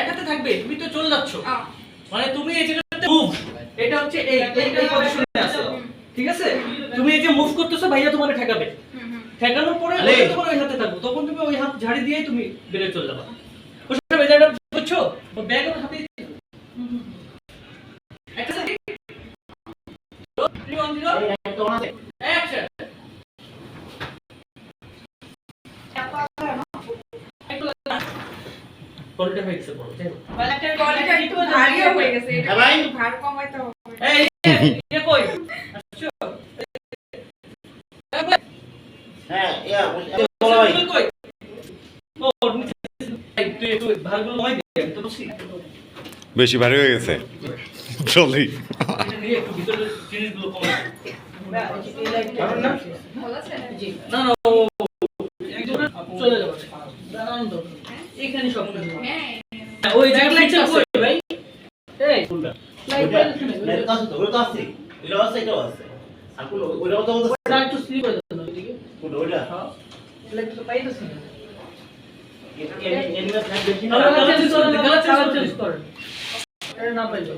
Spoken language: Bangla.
এক হাতে থাকবে তুমি তো চলে যাচ্ছ। মানে তুমি এই জায়গাতে মুভ এটা হচ্ছে এই এই এই পজিশনে আছে ঠিক আছে? তুমি এই যে মুভ করতেছো ভাইয়া তোমারে ঠেকাবে। ঠেকানোর পরে। তোমার ওই হাতে থাকব। তখন তুমি ওই হাত ঝাড়ি দিয়ে তুমি বেরিয়ে চলে যাবা। ওসব এই জায়গাটা বুঝছ? ব্যাগ ওর হাতে। একটা কোয়ালিটি হয়ে গেছে বলো। গলাটা একটু ভারীও হয়ে গেছে এটা ভাই? ভার কমাইতে হবে। এই ইয়ে কই? হ্যাঁ ইয়া বলো ভাই। কই ও তুই তুই ভালগুলো নয় দিয়ে আমি তো বসি। বেশি ভারী হয়ে গেছে। চলি একটু ভিতরে জিনিসগুলো কমাই না? না না ও একজনে চলে যাবে। দাঁড়ান তো। এখানে সব কিছু হ্যাঁ ওই জায়গা লাইটটা কই ভাই এই লাইট লাইট আছে তো ওটা আছে এটা আছে এটা আছে আর কোন ওইটাও তো ওটা একটু স্লিপ হয়ে যাচ্ছে না এদিকে কোন ওটা হ্যাঁ লাইট তো পাইতেছি না এটা কি এমনি এমনি বেশি না এটা না পাইলো